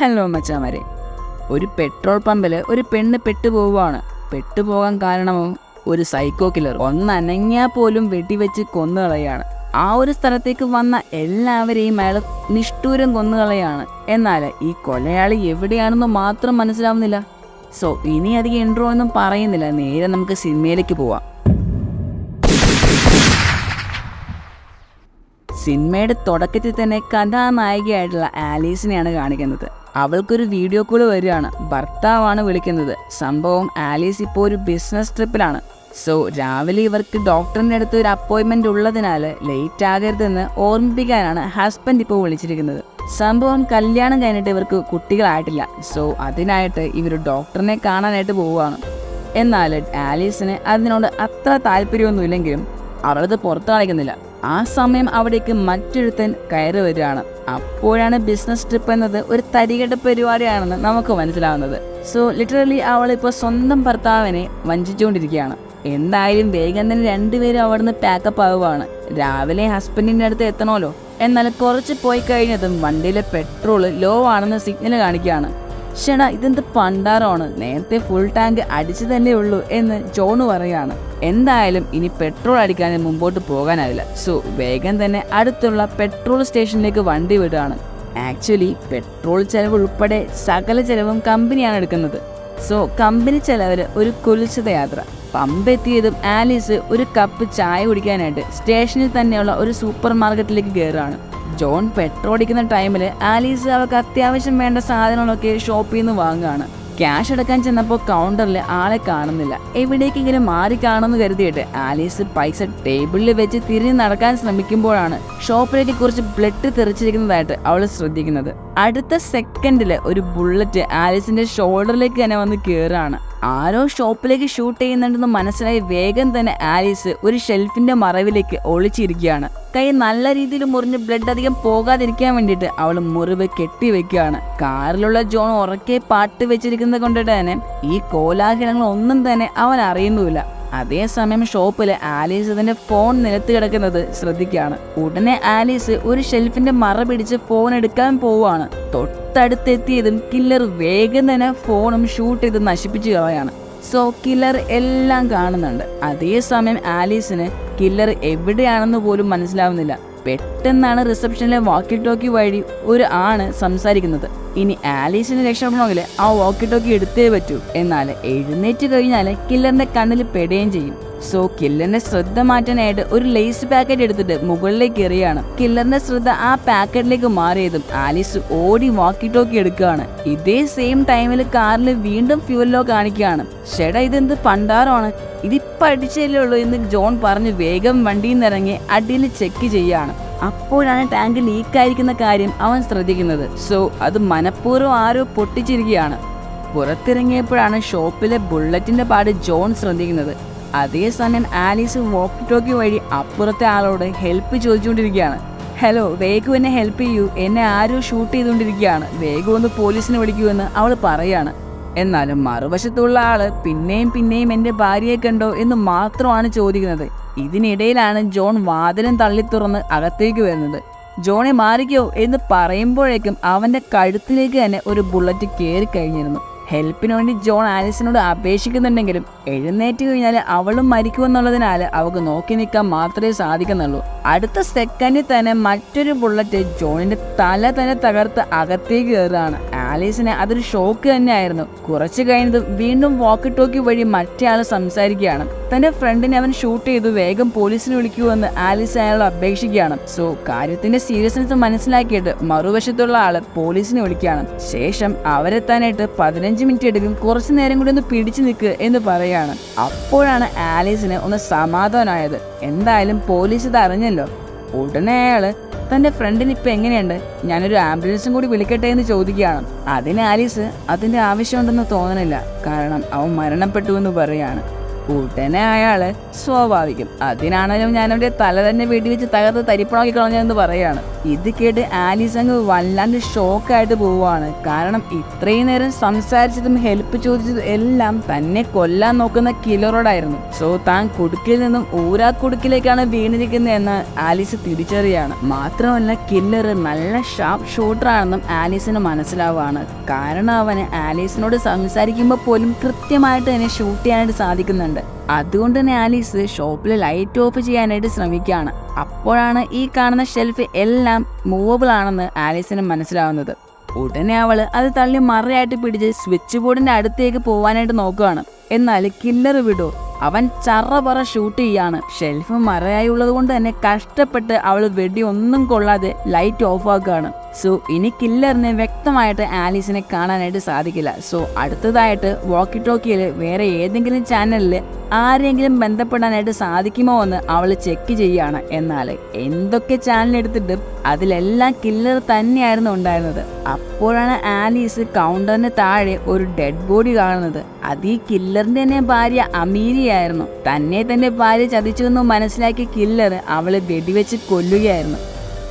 Hello മച്ചാമാരെ. ഒരു petrol പമ്പിൽ ഒരു പെണ്ണ് പെട്ടുപോവുകയാണ്. പെട്ടുപോകാൻ കാരണമോ? ഒരു സൈക്കോ കില്ലർ ഒന്നനങ്ങിയാൽ പോലും വെടിവെച്ച് കൊന്നുകളയാണ്. ആ ഒരു സ്ഥലത്തേക്ക് വന്ന എല്ലാവരെയും അയാൾ നിഷ്ഠൂരം കൊന്നുകളയാണ്. എന്നാൽ ഈ കൊലയാളി എവിടെയാണെന്ന് മാത്രം മനസ്സിലാവുന്നില്ല. സോ ഇനി അധികം ഇൻട്രോ ഒന്നും പറയുന്നില്ല. നേരെ നമുക്ക് സിനിമയിലേക്ക് പോവാം. സിനിമയുടെ തുടക്കത്തിൽ തന്നെ കഥാനായികയായിട്ടുള്ള ആലീസിനെയാണ് കാണിക്കുന്നത്. അവൾക്കൊരു വീഡിയോ കോൾ വരികയാണ്. ഭർത്താവാണ് വിളിക്കുന്നത്. സംഭവം ആലീസ് ഇപ്പോൾ ഒരു ബിസിനസ് ട്രിപ്പിലാണ് സോ രാവിലെ ഇവർക്ക് ഡോക്ടറിന്റെ അടുത്ത് ഒരു അപ്പോയിൻമെന്റ് ഉള്ളതിനാൽ ലേറ്റ് ആകരുതെന്ന് ഓർമ്മിപ്പിക്കാനാണ് ഹസ്ബൻഡ് ഇപ്പോൾ വിളിച്ചിരിക്കുന്നത്. സംഭവം കല്യാണം കഴിഞ്ഞിട്ട് ഇവർക്ക് കുട്ടികളായിട്ടില്ല. സോ അതിനായിട്ട് ഇവർ ഡോക്ടറിനെ കാണാനായിട്ട് പോവുകയാണ്. എന്നാൽ ആലീസിന് അതിനോട് അത്ര താല്പര്യമൊന്നുമില്ലെങ്കിലും അവളത് പുറത്തു കാണിക്കുന്നില്ല ആ സമയം അവിടേക്ക് മറ്റൊരുത്തൻ കയറി വരികയാണ്. അപ്പോഴാണ് ബിസിനസ് ട്രിപ്പ് എന്നത് ഒരു തരികെട്ട പരിപാടിയാണെന്ന് നമുക്ക് മനസ്സിലാവുന്നത്. സോ ലിറ്ററലി അവൾ ഇപ്പോൾ സ്വന്തം ഭർത്താവിനെ വഞ്ചിച്ചുകൊണ്ടിരിക്കുകയാണ് എന്തായാലും വേഗം തന്നെ രണ്ടുപേരും അവിടുന്ന് പാക്കപ്പ് ആവുകയാണ്. രാവിലെ ഹസ്ബൻഡിന്റെ അടുത്ത് എത്തണമല്ലോ. എന്നാൽ കുറച്ച് പോയി കഴിഞ്ഞതും വണ്ടിയിലെ പെട്രോൾ ലോ ആണെന്ന് സിഗ്നൽ കാണിക്കുകയാണ്. ഷെടാ ഇതെന്ത് പണ്ടാരമാണ് നേരത്തെ ഫുൾ ടാങ്ക് അടിച്ചു തന്നെ ഉള്ളൂ എന്ന് ജോണ് പറയാണ്. എന്തായാലും ഇനി പെട്രോൾ അടിക്കാൻ മുമ്പോട്ട് പോകാനാവില്ല. സോ വേഗം തന്നെ അടുത്തുള്ള പെട്രോൾ സ്റ്റേഷനിലേക്ക് വണ്ടി വിടുകയാണ്. ആക്ച്വലി പെട്രോൾ ചെലവ് ഉൾപ്പെടെ സകല ചെലവും കമ്പനിയാണ് എടുക്കുന്നത്. സോ കമ്പനി ചെലവിൽ ഒരു കുലിച്ചത യാത്ര. പമ്പ് എത്തിയതും ആലീസ് ഒരു കപ്പ് ചായ കുടിക്കാനായിട്ട് സ്റ്റേഷനിൽ തന്നെയുള്ള ഒരു സൂപ്പർ മാർക്കറ്റിലേക്ക് കയറുകയാണ് ജോൺ പെട്രോൾ അടിക്കുന്ന ടൈമിൽ ആലീസ് അവർക്ക് അത്യാവശ്യം വേണ്ട സാധനങ്ങളൊക്കെ ഷോപ്പിൽ നിന്ന് വാങ്ങുകയാണ്. ക്യാഷ് എടുക്കാൻ ചെന്നപ്പോൾ കൗണ്ടറിൽ ആളെ കാണുന്നില്ല. എവിടേക്കെങ്കിലും മാറി കാണുമെന്ന് കരുതിയിട്ട് ആലീസ് പൈസ ടേബിളിൽ വെച്ച് തിരിഞ്ഞ് നടക്കാൻ ശ്രമിക്കുമ്പോഴാണ് ഷോപ്പിലേക്ക് കുറച്ച് ബ്ലഡ് തെറിച്ചിരിക്കുന്നതായിട്ട് അവൾ ശ്രദ്ധിക്കുന്നത്. അടുത്ത സെക്കൻഡിൽ ഒരു ബുള്ളറ്റ് ആലീസിന്റെ ഷോൾഡറിലേക്ക് തന്നെ വന്ന് കയറുകയാണ് ആരോ ഷോപ്പിലേക്ക് ഷൂട്ട് ചെയ്യുന്നുണ്ടെന്ന് മനസ്സിലായി വേഗം തന്നെ ആലീസ് ഒരു ഷെൽഫിന്റെ മറവിലേക്ക് ഒളിച്ചിരിക്കുകയാണ്. കൈ നല്ല രീതിയിൽ മുറിഞ്ഞ് ബ്ലഡ് അധികം പോകാതിരിക്കാൻ വേണ്ടിയിട്ട് അവൾ മുറിവ് കെട്ടിവെക്കുകയാണ്. കാറിലുള്ള ജോൺ ഉറക്കെ പാട്ട് വെച്ചിരിക്കുന്നത് കൊണ്ടിട്ട് തന്നെ ഈ കോലാഹലങ്ങൾ ഒന്നും തന്നെ അവൻ അറിയുന്നുമില്ല. അതേസമയം ഷോപ്പിൽ ആലീസ് അതിന്റെ ഫോൺ നിലത്ത് കിടക്കുന്നത് ശ്രദ്ധിക്കുകയാണ്. ഉടനെ ആലീസ് ഒരു ഷെൽഫിന്റെ മറ പിടിച്ച് ഫോൺ എടുക്കാൻ പോവുകയാണ്. തൊട്ടടുത്തെത്തിയതും കില്ലർ വേഗം തന്നെ ഫോണും ഷൂട്ട് ചെയ്ത് നശിപ്പിച്ചു കളയാണ് സോ കില്ലർ എല്ലാം കാണുന്നുണ്ട്. അതേസമയം ആലീസിന് കില്ലർ എവിടെയാണെന്ന് പോലും മനസ്സിലാവുന്നില്ല. പെട്ടെന്നാണ് റിസപ്ഷനിലെ വാക്കി ടോക്കി വഴി ഒരു ആണ് സംസാരിക്കുന്നത്. ഇനി ആലീസിന് രക്ഷപ്പെടണമെങ്കിൽ ആ വോക്കി ടോക്കി എടുത്തേ പറ്റൂ. എന്നാൽ എഴുന്നേറ്റ് കഴിഞ്ഞാൽ കില്ലറിന്റെ കണ്ണിൽ പെടുകയും ചെയ്യും. സോ കില്ലറിന്റെ ശ്രദ്ധ മാറ്റാനായിട്ട് ഒരു ലേസ് പാക്കറ്റ് എടുത്തിട്ട് മുകളിലേക്ക് എറിയാണ്. കില്ലറിന്റെ ശ്രദ്ധ ആ പാക്കറ്റിലേക്ക് മാറിയതും ആലീസ് ഓടി വാക്കി ടോക്കി എടുക്കുകയാണ്. ഇതേ സെയിം ടൈമിൽ കാറിൽ വീണ്ടും ഫ്യൂലോ കാണിക്കുകയാണ്. ഷെടാ ഇതെന്ത് പണ്ടാരമാണ്? ഇതിപ്പടിച്ചല്ലേ ഉള്ളൂ എന്ന് ജോൺ പറഞ്ഞ് വേഗം വണ്ടിയിൽ നിന്ന് ഇറങ്ങി അടിയിൽ ചെക്ക് ചെയ്യാണ് അപ്പോഴാണ് ടാങ്ക് ലീക്കായിരിക്കുന്ന കാര്യം അവൻ ശ്രദ്ധിക്കുന്നത്. സോ അത് മനഃപൂർവം ആരോ പൊട്ടിച്ചിരിക്കുകയാണ്. പുറത്തിറങ്ങിയപ്പോഴാണ് ഷോപ്പിലെ ബുള്ളറ്റിന്റെ പാട് ജോൺ ശ്രദ്ധിക്കുന്നത്. അതേസമയം ആലീസ് വോക്ക് ടോക്കി വഴി അപ്പുറത്തെ ആളോട് ഹെൽപ്പ് ചോദിച്ചുകൊണ്ടിരിക്കുകയാണ്. ഹലോ വേഗം എന്നെ ഹെൽപ്പ് ചെയ്യൂ. എന്നെ ആരോ ഷൂട്ട് ചെയ്തുകൊണ്ടിരിക്കുകയാണ്. വേഗം ഒന്ന് പോലീസിനെ വിളിക്കൂ എന്ന് അവൾ പറയാണ്. എന്നാലും മറുവശത്തുള്ള ആൾ പിന്നെയും പിന്നെയും എന്റെ ഭാര്യയെ കണ്ടോ എന്ന് മാത്രമാണ് ചോദിക്കുന്നത്. ഇതിനിടയിലാണ് ജോൺ വാതിലും തള്ളി തുറന്ന് അകത്തേക്ക് വരുന്നത്. ജോണെ മാറിക്കോ എന്ന് പറയുമ്പോഴേക്കും അവന്റെ കഴുത്തിലേക്ക് തന്നെ ഒരു ബുള്ളറ്റ് കയറി കഴിഞ്ഞിരുന്നു. ഹെൽപ്പിന് വേണ്ടി ജോൺ ആലിസിനോട് അപേക്ഷിക്കുന്നുണ്ടെങ്കിലും എഴുന്നേറ്റ് കഴിഞ്ഞാൽ അവളും മരിക്കുമെന്നുള്ളതിനാൽ അവൾക്ക് നോക്കി നിൽക്കാൻ മാത്രമേ സാധിക്കുന്നുള്ളൂ. അടുത്ത സെക്കൻഡിൽ തന്നെ മറ്റൊരു ബുള്ളറ്റ് ജോണിന്റെ തല തന്നെ തകർത്ത് അകത്തേക്ക് കയറുകയാണ്. ആലീസിന് അതൊരു ഷോക്ക് തന്നെയായിരുന്നു. കുറച്ച് കഴിഞ്ഞത് വീണ്ടും വാക്കി ടോക്കി വഴി മറ്റേ ആൾ സംസാരിക്കുകയാണ്. തന്റെ ഫ്രണ്ടിനെ അവൻ ഷൂട്ട് ചെയ്തു വേഗം പോലീസിനെ എന്ന് ആലീസ് അയാളോട് അപേക്ഷിക്കുകയാണ്. സോ കാര്യത്തിന്റെ സീരിയസ്നെസ് മനസ്സിലാക്കിയിട്ട് മറുവശത്തുള്ള ആൾ പോലീസിനെ വിളിക്കുകയാണ്. ശേഷം അവരെത്താനായിട്ട് പതിനഞ്ച് മിനിറ്റ് എടുക്കും കുറച്ചു നേരം കൂടി ഒന്ന് പിടിച്ചു നിൽക്കുക എന്ന് പറയാണ് അപ്പോഴാണ് ആലീസിന് ഒന്ന് സമാധാനമായത്. എന്തായാലും പോലീസ് ഇത് അറിഞ്ഞല്ലോ. ഉടനെ അയാൾ തന്റെ ഫ്രണ്ടിന് ഇപ്പൊ എങ്ങനെയുണ്ട്? ഞാനൊരു ആംബുലൻസും കൂടി വിളിക്കട്ടെ എന്ന് ചോദിക്കുകയാണ്. അതിന് ആലീസ് അതിന്റെ ആവശ്യമുണ്ടെന്ന് തോന്നണില്ല. കാരണം അവൻ മരണപ്പെട്ടു എന്ന് പറയാണ്. ഉടനെ അയാൾ സ്വാഭാവികം. അതിനാണല്ലോ അവന്റെ തല തന്നെ വെടിവെച്ച് തകർത്ത് തരിപ്പണാക്കി കളഞ്ഞതെന്ന് പറയാണ്. ഇത് കേട്ട് ആലീസ് അങ്ങ് വല്ലാണ്ട് ഷോക്കായിട്ട് പോവാണ് കാരണം ഇത്രയും നേരം സംസാരിച്ചതും ഹെൽപ്പ് ചോദിച്ചതും എല്ലാം തന്നെ കൊല്ലാൻ നോക്കുന്ന കില്ലറോടായിരുന്നു. സോ താൻ കുടുക്കിൽ നിന്നും ഊരാ കുടുക്കിലേക്കാണ് വീണിരിക്കുന്നത് എന്ന് ആലീസ് തിരിച്ചറിയാണ്. മാത്രമല്ല കില്ലർ നല്ല ഷാർപ്പ് ഷൂട്ടറാണെന്നും ആലീസിന് മനസ്സിലാവാണ് കാരണം അവന് ആലീസിനോട് സംസാരിക്കുമ്പോൾ പോലും കൃത്യമായിട്ട് തന്നെ ഷൂട്ട് ചെയ്യാനായിട്ട് സാധിക്കുന്നുണ്ട്. അതുകൊണ്ട് തന്നെ ആലീസ് ഷോപ്പിൽ ലൈറ്റ് ഓഫ് ചെയ്യാനായിട്ട് ശ്രമിക്കുകയാണ്. അപ്പോഴാണ് ഈ കാണുന്ന ഷെൽഫ് എല്ലാം മൂവബിൾ ആണെന്ന് ആലീസിന് മനസ്സിലാവുന്നത്. ഉടനെ അവൾ അത് തള്ളി മറയായിട്ട് പിടിച്ച് സ്വിച്ച് ബോർഡിന്റെ അടുത്തേക്ക് പോവാനായിട്ട് നോക്കുകയാണ്. എന്നാൽ കില്ലർ വിടോ. അവൻ ചറപറ ഷൂട്ട് ചെയ്യാണ്. ഷെൽഫ് മറയായി ഉള്ളത് കൊണ്ട് തന്നെ കഷ്ടപ്പെട്ട് അവൾ വെടി ഒന്നും കൊള്ളാതെ ലൈറ്റ് ഓഫ് ആക്കുകയാണ്. സോ ഇനി കില്ലറിന് വ്യക്തമായിട്ട് ആലീസിനെ കാണാനായിട്ട് സാധിക്കില്ല. സോ അടുത്തതായിട്ട് വോക്കി ടോക്കിയിൽ വേറെ ഏതെങ്കിലും ചാനലിൽ ആരെങ്കിലും ബന്ധപ്പെടാനായിട്ട് സാധിക്കുമോ എന്ന് അവൾ ചെക്ക് ചെയ്യാണ്. എന്നാൽ എന്തൊക്കെ ചാനൽ എടുത്തിട്ടും അതിലെല്ലാം കില്ലർ തന്നെയായിരുന്നു ഉണ്ടായിരുന്നത്. അപ്പോഴാണ് ആലീസ് കൗണ്ടറിന് താഴെ ഒരു ഡെഡ് ബോഡി കാണുന്നത്. അത് ഈ കില്ലറിന്റെ തന്നെ ഭാര്യ അമീരിയായിരുന്നു തന്നെ തന്റെ ഭാര്യ ചതിച്ചു എന്ന് മനസ്സിലാക്കിയ കില്ലർ അവളെ വെടിവെച്ച് കൊല്ലുകയായിരുന്നു.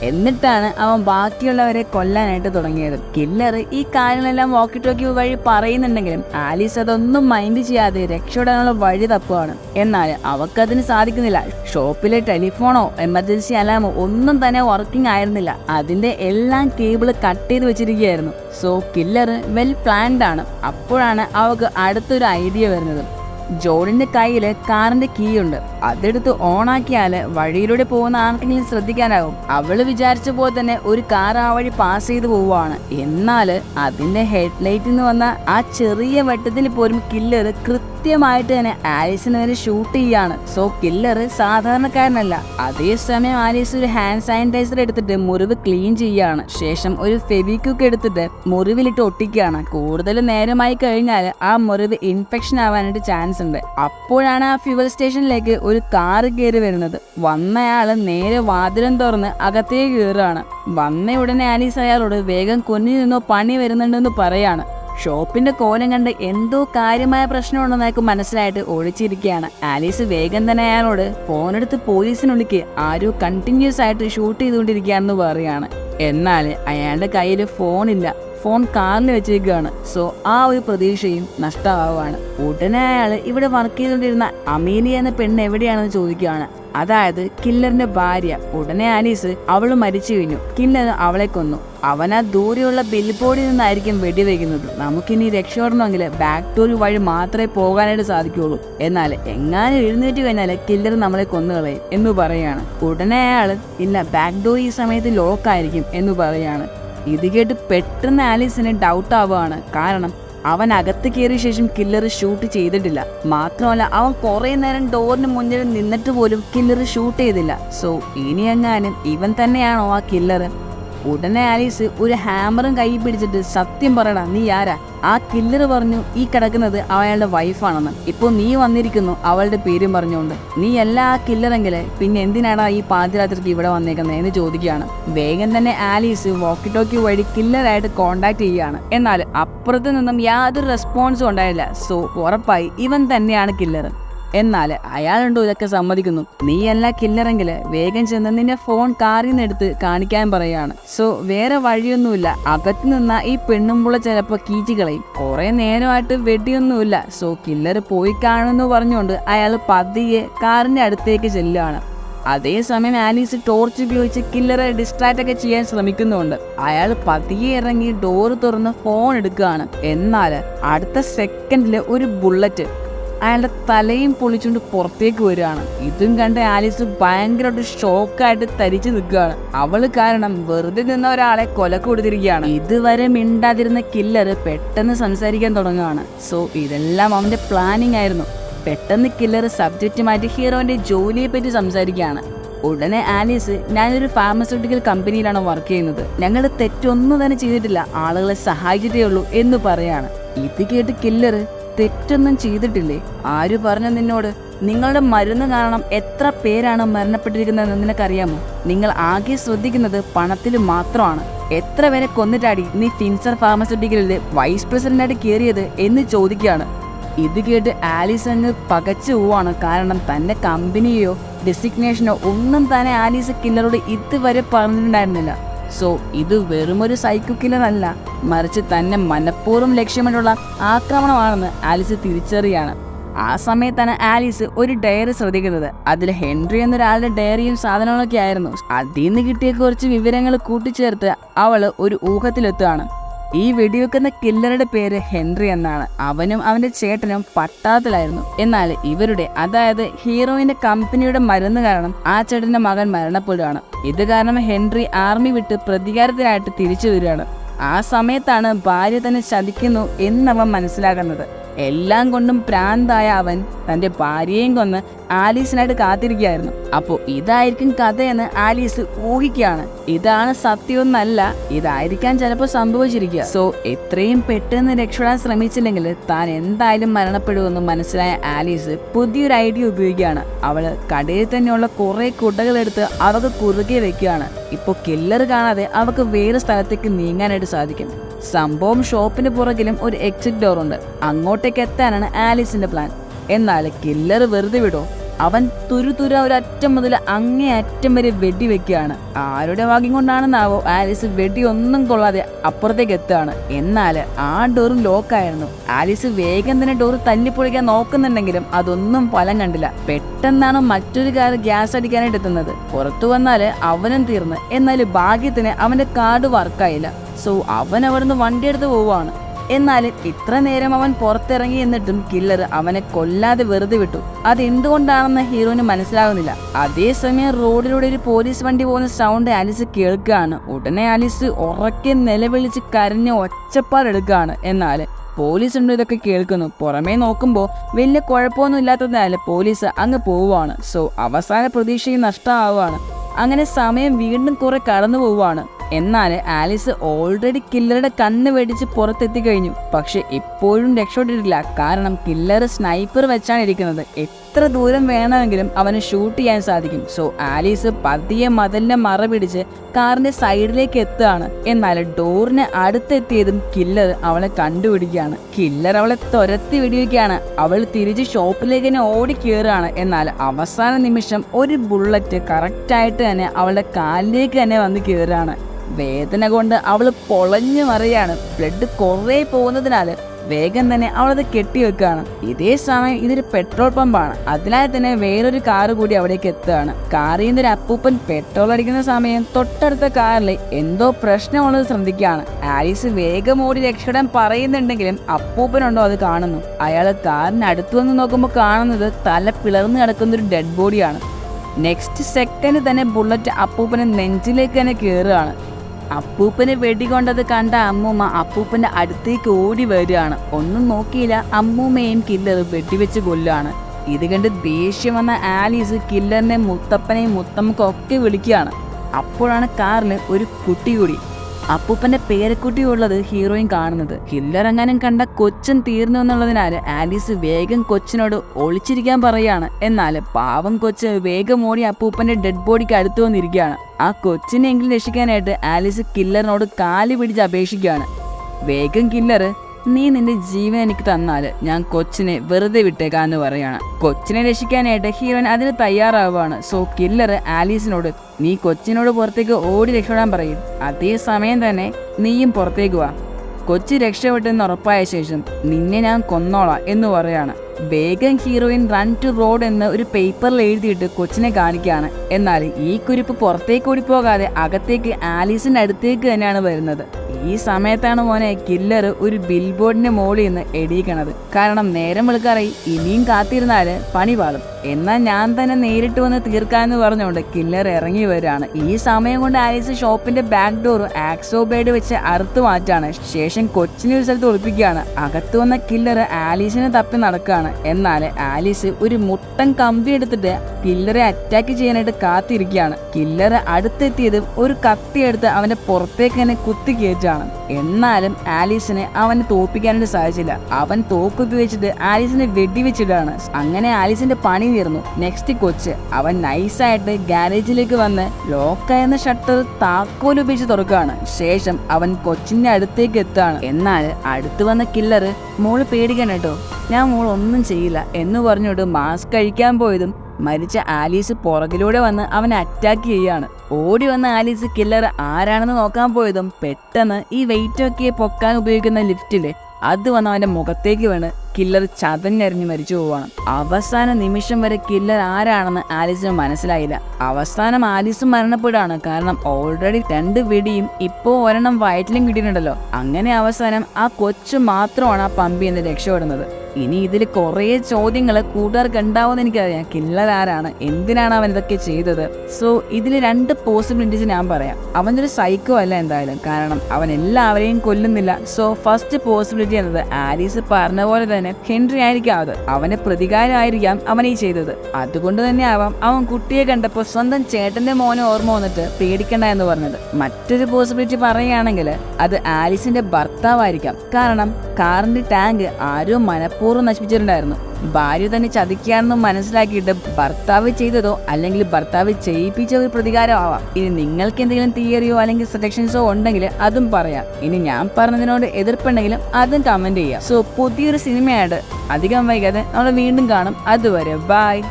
എന്നിട്ടാണ് അവൻ ബാക്കിയുള്ളവരെ കൊല്ലാനായിട്ട് തുടങ്ങിയത്. കില്ലർ ഈ കാര്യങ്ങളെല്ലാം വോക്കി ടോക്കി വഴി പറയുന്നുണ്ടെങ്കിലും ആലീസ് അതൊന്നും മൈൻഡ് ചെയ്യാതെ രക്ഷപ്പെടാനുള്ള വഴി തപ്പുകയാണ് എന്നാൽ അവക്കതിന് സാധിക്കുന്നില്ല. ഷോപ്പിലെ ടെലിഫോണോ എമർജൻസി അലാമോ ഒന്നും തന്നെ വർക്കിംഗ് ആയിരുന്നില്ല. അതിന്റെ എല്ലാം കേബിൾ കട്ട് ചെയ്ത് വെച്ചിരിക്കുകയായിരുന്നു. സോ കില്ലർ വെൽ പ്ലാൻഡ് ആണ്. അപ്പോഴാണ് അവക്ക് അടുത്തൊരു ഐഡിയ വരുന്നത്. ജോണിന്റെ കയ്യിൽ കാറിന്റെ കീ ഉണ്ട്. അതെടുത്ത് ഓണാക്കിയാൽ വഴിയിലൂടെ പോകുന്ന ആർക്കെങ്കിലും ശ്രദ്ധിക്കാനാകും. അവൾ വിചാരിച്ച പോലെ തന്നെ ഒരു കാർ ആ വഴി പാസ് ചെയ്ത് പോവുകയാണ് എന്നാൽ അതിന്റെ ഹെഡ്ലൈറ്റിൽ നിന്ന് വന്ന ആ ചെറിയ വെട്ടത്തിൽ പോലും കില്ലർ കൃത്യമായിട്ട് തന്നെ ആലീസിന് വരെ ഷൂട്ട് ചെയ്യാണ്. സോ കില്ലർ സാധാരണക്കാരനല്ല. അതേസമയം ആലീസ് ഒരു ഹാൻഡ് സാനിറ്റൈസർ എടുത്തിട്ട് മുറിവ് ക്ലീൻ ചെയ്യാണ്. ശേഷം ഒരു ഫെവിക്യൂക്ക് എടുത്തിട്ട് മുറിവിലിട്ട് ഒട്ടിക്കുകയാണ്. കൂടുതൽ നേരമായി കഴിഞ്ഞാൽ ആ മുറിവ് ഇൻഫെക്ഷൻ ആവാനായിട്ട് ചാൻസ് ഉണ്ട്. അപ്പോഴാണ് ആ ഫ്യൂവൽ സ്റ്റേഷനിലേക്ക് ഒരു കാറ് കയറി വരുന്നത്. വന്നയാൾ നേരെ വാതിലും തുറന്ന് അകത്തേക്ക് കയറുകയാണ് വന്ന ഉടനെ ആലീസ് അയാളോട് വേഗം കൊന്നിൽ നിന്നോ പണി വരുന്നുണ്ടെന്ന് പറയാണ്. ഷോപ്പിന്റെ കോലം കണ്ട് എന്തോ കാര്യമായ പ്രശ്നമുണ്ടെന്ന് അയാൾക്ക് മനസ്സിലായിട്ട് ഒഴിച്ചിരിക്കുകയാണ് ആലീസ് വേഗം തന്നെ അയാളോട് ഫോണെടുത്ത് പോലീസിന് വിളിക്ക് ആരോ കണ്ടിന്യൂസ് ആയിട്ട് ഷൂട്ട് ചെയ്തുകൊണ്ടിരിക്കുകയാണെന്ന് പറയുകയാണ്. എന്നാൽ അയാളുടെ കയ്യിൽ ഫോണില്ല ഫോൺ കാറിൽ വെച്ചേക്കുകയാണ് സോ ആ ഒരു പ്രതീക്ഷയും നഷ്ടമാവുകയാണ് ഉടനെ അയാൾ ഇവിടെ വർക്ക് ചെയ്തുകൊണ്ടിരുന്ന അമീലിയ എന്ന പെണ്ണ് എവിടെയാണെന്ന് ചോദിക്കുകയാണ്. അതായത് കില്ലറിന്റെ ഭാര്യ. ഉടനെ ആലീസ് അവൾ മരിച്ചു കഴിഞ്ഞു കില്ലർ അവളെ കൊന്നു. അവൻ ആ ദൂരെയുള്ള ബിൽബോർഡിൽ നിന്നായിരിക്കും വെടിവെക്കുന്നത്. നമുക്കിനി രക്ഷപ്പെടണമെങ്കിൽ ബാക്ക് ഡോർ വഴി മാത്രമേ പോകാനായിട്ട് സാധിക്കുകയുള്ളൂ. എന്നാൽ എങ്ങാനും എഴുന്നേറ്റ് കഴിഞ്ഞാൽ കില്ലർ നമ്മളെ കൊന്നുകളയും എന്ന് പറയാണ് ഉടനെ അയാൾ ഇല്ല ബാക്ക് ഡോർ ഈ സമയത്ത് ലോക്കായിരിക്കും എന്ന് പറയാണ് ഇത് കേട്ട് പെട്ടെന്ന് ആലീസിന് ഡൗട്ട് ആവുകയാണ് കാരണം അവൻ അകത്ത് കയറിയ ശേഷം കില്ലർ ഷൂട്ട് ചെയ്തിട്ടില്ല. മാത്രമല്ല അവൻ കുറേ നേരം ഡോറിന് മുന്നിൽ നിന്നിട്ട് പോലും കില്ലർ ഷൂട്ട് ചെയ്തില്ല. സോ ഇനി എങ്ങാനും ഇവൻ തന്നെയാണോ ആ കില്ലർ ഉടനെ ആലീസ് ഒരു ഹാമറും കൈ പിടിച്ചിട്ട് സത്യം പറയടാ നീ ആരാ? ആ കില്ലർ പറഞ്ഞു ഈ കിടക്കുന്നത് അയാളുടെ വൈഫാണെന്ന് ഇപ്പോൾ നീ വന്നിരിക്കുന്നു അവളുടെ പേരും പറഞ്ഞുകൊണ്ട്. നീ എല്ലാ ആ കില്ലറെങ്കിൽ പിന്നെ എന്തിനാടാ ഈ പാതിരാത്രിക്ക് ഇവിടെ വന്നേക്കുന്നത് എന്ന് ചോദിക്കുകയാണ്. വേഗം തന്നെ ആലീസ് വോക്കി ടോക്കി വഴി കില്ലറായിട്ട് കോണ്ടാക്ട് ചെയ്യുകയാണ്. എന്നാൽ അപ്പുറത്ത് നിന്നും യാതൊരു റെസ്പോൺസും ഉണ്ടായില്ല. സോ ഉറപ്പായി ഇവൻ തന്നെയാണ് കില്ലർ എന്നാൽ അയാളുണ്ടോ ഇതൊക്കെ സമ്മതിക്കുന്നു. നീ അല്ല കില്ലറെങ്കിൽ വേഗം ചെന്ന് നിന്റെ ഫോൺ കാറിൽ നിന്ന് എടുത്ത് കാണിക്കാൻ പറയാണ്. സോ വേറെ വഴിയൊന്നുമില്ല. അകത്ത് നിന്ന ഈ പെണ്ണുമ്പുള്ള ചിലപ്പോൾ കീച്ചു കളയും. കുറെ നേരമായിട്ട് വെടിയൊന്നുമില്ല. സോ കില്ലർ പോയി കാണുമെന്ന് പറഞ്ഞുകൊണ്ട് അയാൾ പതിയെ കാറിന്റെ അടുത്തേക്ക് ചെല്ലുകയാണ് അതേസമയം ആലീസ് ടോർച്ച് ഉപയോഗിച്ച് കില്ലറെ ഡിസ്ട്രാക്ട് ഒക്കെ ചെയ്യാൻ ശ്രമിക്കുന്നുണ്ട്. അയാൾ പതിയെ ഇറങ്ങി ഡോറ് തുറന്ന് ഫോൺ എടുക്കുകയാണ്. എന്നാൽ അടുത്ത സെക്കൻഡിൽ ഒരു ബുള്ളറ്റ് അയാളുടെ തലയും പൊളിച്ചുകൊണ്ട് പുറത്തേക്ക് വരികയാണ്. ഇതും കണ്ട് ആലീസ് ഭയങ്കരമായിട്ട് ഷോക്കായിട്ട് തരിച്ചു നിൽക്കുകയാണ്. അവൾ കാരണം വെറുതെ നിന്ന ഒരാളെ കൊല കൊടുത്തിരിക്കുകയാണ്. ഇതുവരെ മിണ്ടാതിരുന്ന കില്ലർ പെട്ടെന്ന് സംസാരിക്കാൻ തുടങ്ങുകയാണ്. സോ ഇതെല്ലാം അവന്റെ പ്ലാനിങ് ആയിരുന്നു. പെട്ടെന്ന് കില്ലർ സബ്ജക്റ്റ് മാറ്റി ഹീറോന്റെ ജോലിയെ പറ്റി സംസാരിക്കുകയാണ്. ഉടനെ ആലീസ് ഞാനൊരു ഫാർമസ്യൂട്ടിക്കൽ കമ്പനിയിലാണ് വർക്ക് ചെയ്യുന്നത്. ഞങ്ങൾ തെറ്റൊന്നും തന്നെ ചെയ്തിട്ടില്ല. ആളുകളെ സഹായിച്ചിട്ടേ ഉള്ളൂ എന്ന് പറയാണ്. ഇത് കേട്ട് കില്ലർ തെറ്റൊന്നും ചെയ്തിട്ടില്ലേ? ആര് പറഞ്ഞു നിന്നോട്? നിങ്ങളുടെ മരുന്ന് കാരണം എത്ര പേരാണ് മരണപ്പെട്ടിരിക്കുന്നതെന്ന് നിനക്കറിയാമോ? നിങ്ങൾ ആകെ ശ്രദ്ധിക്കുന്നത് പണത്തിൽ മാത്രമാണ്. എത്ര പേരെ കൊന്നിട്ടാടി നീ ഫിൻസർ ഫാർമസ്യൂട്ടിക്കലിലെ വൈസ് പ്രസിഡന്റായിട്ട് കയറിയത് എന്ന് ചോദിക്കുകയാണ്. ഇത് കേട്ട് ആലീസ് അങ്ങ് പകച്ചു പോവാണ്. കാരണം തന്റെ കമ്പനിയോ ഡെസിഗ്നേഷനോ ഒന്നും തന്നെ ആലീസ് കില്ലറോട് ഇതുവരെ പറഞ്ഞിട്ടുണ്ടായിരുന്നില്ല. സോ ഇത് വെറുമൊരു സൈക്കോ കില്ലർ അല്ല മറിച്ച് തന്നെ മനഃപൂർവം ലക്ഷ്യമിട്ടുള്ള ആക്രമണമാണെന്ന് ആലിസ് തിരിച്ചറിയാണ്. ആ സമയത്താണ് ആലീസ് ഒരു ഡയറി ശ്രദ്ധിക്കുന്നത്. അതിൽ ഹെൻറി എന്നൊരാളുടെ ഡയറിയും സാധനങ്ങളൊക്കെ ആയിരുന്നു അതിൽ നിന്ന് കിട്ടിയ കുറച്ച് വിവരങ്ങൾ കൂട്ടിച്ചേർത്ത് അവൾ ഒരു ഊഹത്തിലെത്തുകയാണ്. ഈ വെടിവെക്കുന്ന കില്ലറുടെ പേര് ഹെൻറി എന്നാണ്. അവനും അവന്റെ ചേട്ടനും പട്ടാളത്തിലായിരുന്നു. എന്നാൽ ഇവരുടെ അതായത് ഹീറോയിന്റെ കമ്പനിയുടെ മരുന്ന് കാരണം ആ ചേട്ടന്റെ മകൻ മരണപ്പെടുകയാണ്. ഇത് കാരണം ഹെൻറി ആർമി വിട്ട് പ്രതികാരത്തിനായിട്ട് തിരിച്ചു വരികയാണ്. ആ സമയത്താണ് ഭാര്യ തന്നെ ചതിക്കുന്നു എന്നവൻ മനസ്സിലാക്കുന്നത്. എല്ലാം കൊണ്ടും പ്രാന്തായ അവൻ തന്റെ ഭാര്യയും കൊന്ന് ആലീസിനായിട്ട് കാത്തിരിക്കുകയായിരുന്നു. അപ്പോൾ ഇതായിരിക്കും കഥയെന്ന് ആലീസ് ഊഹിക്കുകയാണ്. ഇതാണ് സത്യമൊന്നല്ല ഇതായിരിക്കാൻ ചിലപ്പോൾ സംഭവിച്ചിരിക്കുക. സോ എത്രയും പെട്ടെന്ന് രക്ഷപ്പെടാൻ ശ്രമിച്ചില്ലെങ്കിൽ താൻ എന്തായാലും മരണപ്പെടുമെന്ന് മനസ്സിലായ ആലീസ് പുതിയൊരു ഐഡിയ ഉപയോഗിക്കുകയാണ്. അവൾ കടയിൽ തന്നെയുള്ള കുറെ കുടകളെടുത്ത് അവക്ക് കുറുകെ വെക്കുകയാണ്. ഇപ്പോൾ കില്ലർ കാണാതെ അവക്ക് വേറെ സ്ഥലത്തേക്ക് നീങ്ങാനായിട്ട് സാധിക്കും. സംഭവം ഷോപ്പിന് പുറകിലും ഒരു എക്സിറ്റ് ഡോർ ഉണ്ട്. അങ്ങോട്ടേക്ക് എത്താനാണ് ആലീസിന്റെ പ്ലാൻ എന്നാൽ കില്ലർ വെറുതെ വിടോ. അവൻ തുരുതുര ഒരറ്റം മുതൽ അങ്ങേ അറ്റം വരെ വെടിവെക്കുകയാണ്. ആരുടെ ഭാഗ്യം കൊണ്ടാണെന്നാവോ ആലിസ് വെടി ഒന്നും കൊള്ളാതെ അപ്പുറത്തേക്ക് എത്തുകയാണ്. എന്നാൽ ആ ഡോറും ലോക്കായിരുന്നു ആലിസ് വേഗം തന്നെ ഡോർ തല്ലിപ്പൊളിക്കാൻ നോക്കുന്നുണ്ടെങ്കിലും അതൊന്നും ഫലം കണ്ടില്ല. പെട്ടെന്നാണ് മറ്റൊരു കാർ ഗ്യാസ് അടിക്കാനായിട്ട് എത്തുന്നത്. പുറത്തു വന്നാൽ അവനും തീർന്ന്. എന്നാൽ ഭാഗ്യത്തിന് അവന്റെ കാർഡ് വർക്കായില്ല സോ അവൻ അവിടുന്ന് വണ്ടി എടുത്ത് പോവാണ് എന്നാലും ഇത്ര നേരം അവൻ പുറത്തിറങ്ങി എന്നിട്ടും കില്ലർ അവനെ കൊല്ലാതെ വെറുതെ വിട്ടു. അതെന്തുകൊണ്ടാണെന്ന് ഹീറോയിന് മനസ്സിലാകുന്നില്ല അതേസമയം റോഡിലൂടെ ഒരു പോലീസ് വണ്ടി പോകുന്ന സൗണ്ട് ആലിസ് കേൾക്കുകയാണ്. ഉടനെ ആലിസ് ഉറക്കെ നിലവിളിച്ച് കരഞ്ഞ് ഒച്ചപ്പാടെടുക്കുകയാണ് എന്നാൽ പോലീസ് ഉണ്ട് ഇതൊക്കെ കേൾക്കുന്നു. പുറമേ നോക്കുമ്പോൾ വലിയ കുഴപ്പമൊന്നും ഇല്ലാത്തതിനാൽ പോലീസ് അങ്ങ് പോവുകയാണ്. സോ അവസാന പ്രതീക്ഷയും നഷ്ടമാവുകയാണ്. അങ്ങനെ സമയം വീണ്ടും കുറെ കടന്നു പോവുകയാണ്. എന്നാൽ ആലിസ് ഓൾറെഡി കില്ലറുടെ കണ്ണ് വെടിച്ച് പുറത്തെത്തി കഴിഞ്ഞു. പക്ഷെ ഇപ്പോഴും രക്ഷപ്പെട്ടിട്ടില്ല. കാരണം കില്ലർ സ്നൈപ്പർ വെച്ചാണ് ഇരിക്കുന്നത്. എത്ര ദൂരം വേണമെങ്കിലും അവന് ഷൂട്ട് ചെയ്യാൻ സാധിക്കും. സോ ആലീസ് പതിയെ മതിലിനെ മറ പിടിച്ച് കാറിന്റെ സൈഡിലേക്ക് എത്തുകയാണ്. എന്നാൽ ഡോറിന് അടുത്തെത്തിയതും കില്ലർ അവളെ കണ്ടുപിടിക്കുകയാണ്. കില്ലർ അവളെ തുരത്തി വിടിയിരിക്കുകയാണ് അവൾ തിരിച്ച് ഷോപ്പിലേക്ക് തന്നെ ഓടി കയറുകയാണ് എന്നാൽ അവസാന നിമിഷം ഒരു ബുള്ളറ്റ് കറക്റ്റായിട്ട് തന്നെ അവളുടെ കാലിലേക്ക് തന്നെ വന്ന് കയറുകയാണ് വേദന കൊണ്ട് അവൾ പൊളഞ്ഞു മറിയാണ് ബ്ലഡ് കുറേ പോകുന്നതിനാൽ വേഗം തന്നെ അവളത് കെട്ടിവെക്കുകയാണ് ഇതേ സമയം ഇതൊരു പെട്രോൾ പമ്പാണ്. അതിനാൽ തന്നെ വേറൊരു കാറ് കൂടി അവിടേക്ക് എത്തുകയാണ്. കാറിൽ നിന്ന് ഒരു അപ്പൂപ്പൻ പെട്രോൾ അടിക്കുന്ന സമയം തൊട്ടടുത്ത കാറിൽ എന്തോ പ്രശ്നമുള്ളത് ശ്രദ്ധിക്കുകയാണ്. ആലീസ് വേഗം ഓടി രക്ഷപ്പെടാൻ പറയുന്നുണ്ടെങ്കിലും അപ്പൂപ്പനുണ്ടോ അത് കാണുന്നു. അയാൾ കാറിന് അടുത്ത് വന്ന് നോക്കുമ്പോൾ കാണുന്നത് തല പിളർന്ന് കിടക്കുന്ന ഒരു ഡെഡ് ബോഡിയാണ്. നെക്സ്റ്റ് സെക്കൻഡ് തന്നെ ബുള്ളറ്റ് അപ്പൂപ്പനെ നെഞ്ചിലേക്ക് തന്നെ കയറുകയാണ്. അപ്പൂപ്പനെ വെടികൊണ്ടത് കണ്ട അമ്മൂമ്മ അപ്പൂപ്പന്റെ അടുത്തേക്ക് ഓടി വരികയാണ്. ഒന്നും നോക്കിയില്ല. അമ്മൂമ്മയും കില്ലർ വെടിവെച്ച് കൊല്ലുകയാണ് ഇത് കണ്ട് ദേഷ്യം വന്ന ആലീസ് കില്ലറിനെ മുത്തപ്പനെയും മുത്തമ്മക്കും ഒക്കെ വിളിക്കുകയാണ്. അപ്പോഴാണ് കാറിൽ ഒരു കുട്ടി കൂടി അപ്പൂപ്പന്റെ പേരക്കുട്ടി ഉള്ളത് ഹീറോയിൻ കാണുന്നത്. ഹില്ലറങ്ങാനും കണ്ട കൊച്ചൻ തീർന്നു എന്നുള്ളതിനാൽ ആലീസ് വേഗം കൊച്ചിനോട് ഒളിച്ചിരിക്കാൻ പറയാണ്. എന്നാൽ പാവം കൊച്ച് വേഗം ഓടി അപ്പൂപ്പന്റെ ഡെഡ് ബോഡിക്ക് അടുത്തു വന്നിരിക്കുകയാണ്. ആ കൊച്ചിനെ കൊച്ചിനെങ്കിലും രക്ഷിക്കാനായിട്ട് ആലീസ് കില്ലറിനോട് കാൽ പിടിച്ച് അപേക്ഷിക്കുകയാണ്. വേഗം കില്ലർ നീ നിന്റെ ജീവൻ എനിക്ക് തന്നാൽ ഞാൻ കൊച്ചിനെ വെറുതെ വിട്ടേക്കാന്ന് പറയാണ്. കൊച്ചിനെ രക്ഷിക്കാനായിട്ട് ഹീറോൻ അതിന് തയ്യാറാവുകയാണ്. സോ കില്ലർ ആലീസിനോട് നീ കൊച്ചിനോട് പുറത്തേക്ക് ഓടി രക്ഷപ്പെടാൻ പറയും. അതേ സമയം തന്നെ നീയും പുറത്തേക്ക് വാ. കൊച്ചി രക്ഷപ്പെട്ടെന്ന് ഉറപ്പായ ശേഷം നിന്നെ ഞാൻ കൊന്നോളാം എന്ന് പറയാണ്. വേഗം ഹീറോയിൻ റൺ ടു റോഡ് എന്ന് ഒരു പേപ്പറിൽ എഴുതിയിട്ട് കൊച്ചിനെ കാണിക്കുകയാണ്. എന്നാൽ ഈ കുരിപ്പ് പുറത്തേക്ക് ഓടി പോകാതെ അകത്തേക്ക് ആലീസിന്റെ അടുത്തേക്ക് തന്നെയാണ് വരുന്നത്. ഈ സമയത്താണ് മോനെ കില്ലർ ഒരു ബിൽ ബോർഡിന്റെ മോളിൽ നിന്ന് എടിയിക്കണത് കാരണം നേരം വെളുക്കാറായി ഇനിയും കാത്തിരുന്നാൽ പണി പാളും. എന്നാൽ ഞാൻ തന്നെ നേരിട്ട് വന്ന് തീർക്കാന്ന് പറഞ്ഞുകൊണ്ട് കില്ലർ ഇറങ്ങി വരികയാണ്. ഈ സമയം കൊണ്ട് ആലീസ് ഷോപ്പിന്റെ ബാക്ക് ഡോർ ആക്സോ ബേഡ് വെച്ച് അറുത്ത് മാറ്റാണ്. ശേഷം കൊച്ചിനെ ഒരു സ്ഥലത്ത് ഒളിപ്പിക്കുകയാണ്. അകത്ത് വന്ന കില്ലർ ആലീസിനെ തപ്പി നടക്കുകയാണ്. എന്നാൽ ആലീസ് ഒരു മുട്ടൻ കമ്പി എടുത്തിട്ട് കില്ലറെ അറ്റാക്ക് ചെയ്യാനായിട്ട് കാത്തിരിക്കുകയാണ്. കില്ലർ അടുത്തെത്തിയതും ഒരു കത്തി എടുത്ത് അവന്റെ പുറത്തേക്ക് തന്നെ കുത്തി കയറ്റാണ് എന്നാലും ആലീസിനെ അവനെ തോപ്പിക്കാനായിട്ട് സാധിച്ചില്ല. അവൻ തോക്ക് ഉപയോഗിച്ചിട്ട് ആലീസിനെ വെടിവെച്ചിടാണ് അങ്ങനെ ആലീസിന്റെ പണി തീർന്നു നെക്സ്റ്റ് കൊച്ച് അവൻ നൈസായിട്ട് ഗാരേജിലേക്ക് വന്ന് എന്ന ഷട്ടർ താക്കോൽ ഉപയോഗിച്ച് തുറക്കുകയാണ്. ശേഷം അവൻ കൊച്ചിന്റെ അടുത്തേക്ക് എത്തുകയാണ്. എന്നാൽ അടുത്ത് വന്ന കില്ലർ മോൾ പേടിക്കണം കേട്ടോ ഞാൻ മോൾ ഒന്നും ചെയ്യില്ല എന്ന് പറഞ്ഞുകൊണ്ട് മാസ്ക് കഴിക്കാൻ പോയതും മരിച്ച ആലീസ് പുറകിലൂടെ വന്ന് അവനെ അറ്റാക്ക് ചെയ്യാണ് ഓടി വന്ന ആലീസ് കില്ലർ ആരാണെന്ന് നോക്കാൻ പോയതും പെട്ടെന്ന് ഈ വെയിറ്റ് ഒക്കെ പൊക്കാൻ ഉപയോഗിക്കുന്ന ലിഫ്റ്റിൽ അത് വന്ന് അവന്റെ മുഖത്തേക്ക് വീണ്. കില്ലർ ചതഞ്ഞെറിഞ്ഞ് മരിച്ചു പോവാണ്. അവസാന നിമിഷം വരെ കില്ലർ ആരാണെന്ന് ആലീസിന് മനസ്സിലായില്ല. അവസാനം ആലീസ് മരണപ്പെടുകയാണ്. കാരണം ഓൾറെഡി രണ്ട് വെടിയും ഇപ്പോ ഒരെണ്ണം വയറ്റിലും കിട്ടിയിട്ടുണ്ടല്ലോ. അങ്ങനെ അവസാനം ആ കൊച്ചു മാത്രമാണ് ആ പമ്പി എന്ന് രക്ഷപ്പെടുന്നത്. ഇനി ഇതിൽ കുറേ ചോദ്യങ്ങൾ കൂട്ടുകാർക്ക് ഉണ്ടാവുമെന്ന് എനിക്കറിയാം. കില്ലർ ആരാണ്? എന്തിനാണ് അവൻ ഇതൊക്കെ ചെയ്തത്? സോ ഇതിൽ രണ്ട് പോസിബിലിറ്റീസ് ഞാൻ പറയാം. അവനൊരു സൈക്കോ അല്ല എന്തായാലും. കാരണം അവൻ എല്ലാവരെയും കൊല്ലുന്നില്ല. സോ ഫസ്റ്റ് പോസിബിലിറ്റി എന്നത് ആലീസ് പറഞ്ഞ പോലെ തന്നെ ഹെൻറി ആയിരിക്കാം അത്. അവന് പ്രതികാരമായിരിക്കാം ഈ ചെയ്തത്. അതുകൊണ്ട് തന്നെ ആവാം അവൻ കുട്ടിയെ കണ്ടപ്പോൾ സ്വന്തം ചേട്ടന്റെ മോനെ ഓർമ്മ വന്നിട്ട് പേടിക്കണ്ട എന്ന് പറഞ്ഞത്. മറ്റൊരു പോസിബിലിറ്റി പറയുകയാണെങ്കിൽ അത് ആലിസിന്റെ ഭർത്താവായിരിക്കാം. കാരണം കാറിന്റെ ടാങ്ക് ആരോ മനഃപൂർവം നശിപ്പിച്ചിട്ടുണ്ടായിരുന്നു. ഭാര്യ തന്നെ ചതിക്കുകയാണെന്ന് മനസ്സിലാക്കിയിട്ട് ഭർത്താവ് ചെയ്തതോ അല്ലെങ്കിൽ ഭർത്താവ് ചെയ്യിപ്പിച്ച ഒരു പ്രതികാരം ആവാം ഇനി നിങ്ങൾക്ക് എന്തെങ്കിലും തിയറിയോ അല്ലെങ്കിൽ സജഷൻസോ ഉണ്ടെങ്കിൽ അതും പറയാം. ഇനി ഞാൻ പറഞ്ഞതിനോട് എതിർപ്പുണ്ടെങ്കിലും അതും കമന്റ് ചെയ്യാം. സോ പുതിയൊരു സിനിമയായിട്ട് അധികം വൈകാതെ നമ്മൾ വീണ്ടും കാണും. അതുവരെ ബൈ